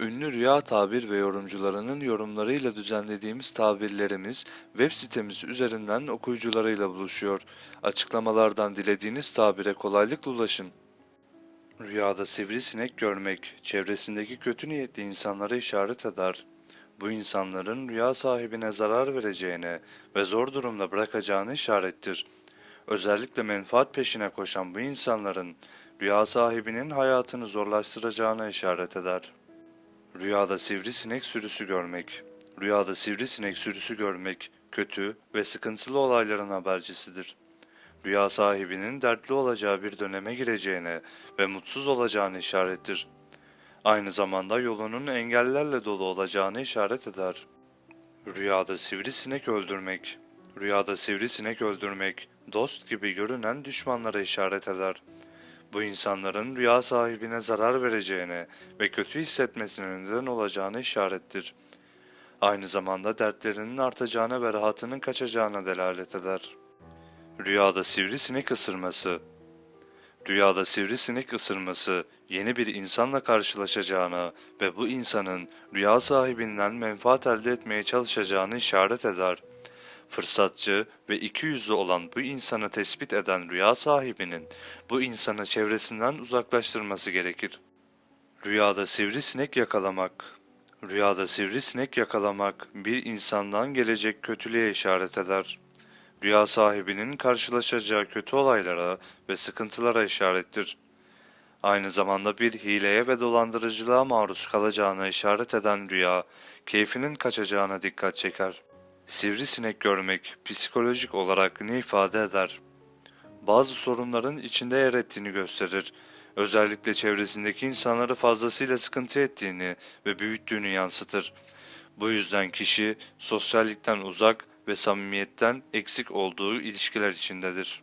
Ünlü rüya tabir ve yorumcularının yorumlarıyla düzenlediğimiz tabirlerimiz web sitemiz üzerinden okuyucularıyla buluşuyor. Açıklamalardan dilediğiniz tabire kolaylıkla ulaşın. Rüyada sivrisinek görmek, çevresindeki kötü niyetli insanlara işaret eder. Bu insanların rüya sahibine zarar vereceğine ve zor durumda bırakacağını işarettir. Özellikle menfaat peşine koşan bu insanların rüya sahibinin hayatını zorlaştıracağına işaret eder. Rüyada sivrisinek sürüsü görmek. Rüyada sivrisinek sürüsü görmek kötü ve sıkıntılı olayların habercisidir. Rüya sahibinin dertli olacağı bir döneme gireceğine ve mutsuz olacağını işarettir. Aynı zamanda yolunun engellerle dolu olacağını işaret eder. Rüyada sivrisinek öldürmek. Rüyada sivrisinek öldürmek, dost gibi görünen düşmanlara işaret eder. Bu insanların rüya sahibine zarar vereceğine ve kötü hissetmesine neden olacağını işarettir. Aynı zamanda dertlerinin artacağına ve rahatının kaçacağına delalet eder. Rüyada sivrisinek ısırması Rüyada sivrisinek ısırması yeni bir insanla karşılaşacağını ve bu insanın rüya sahibinden menfaat elde etmeye çalışacağını işaret eder. Fırsatçı ve ikiyüzlü olan bu insanı tespit eden rüya sahibinin bu insanı çevresinden uzaklaştırması gerekir. Rüyada sivrisinek yakalamak Rüyada sivrisinek yakalamak bir insandan gelecek kötülüğe işaret eder. Rüya sahibinin karşılaşacağı kötü olaylara ve sıkıntılara işarettir. Aynı zamanda bir hileye ve dolandırıcılığa maruz kalacağına işaret eden rüya, keyfinin kaçacağına dikkat çeker. Sivrisinek görmek psikolojik olarak ne ifade eder? Bazı sorunların içinde yer ettiğini gösterir. Özellikle çevresindeki insanları fazlasıyla sıkıntı ettiğini ve büyüttüğünü yansıtır. Bu yüzden kişi sosyallikten uzak ve samimiyetten eksik olduğu ilişkiler içindedir.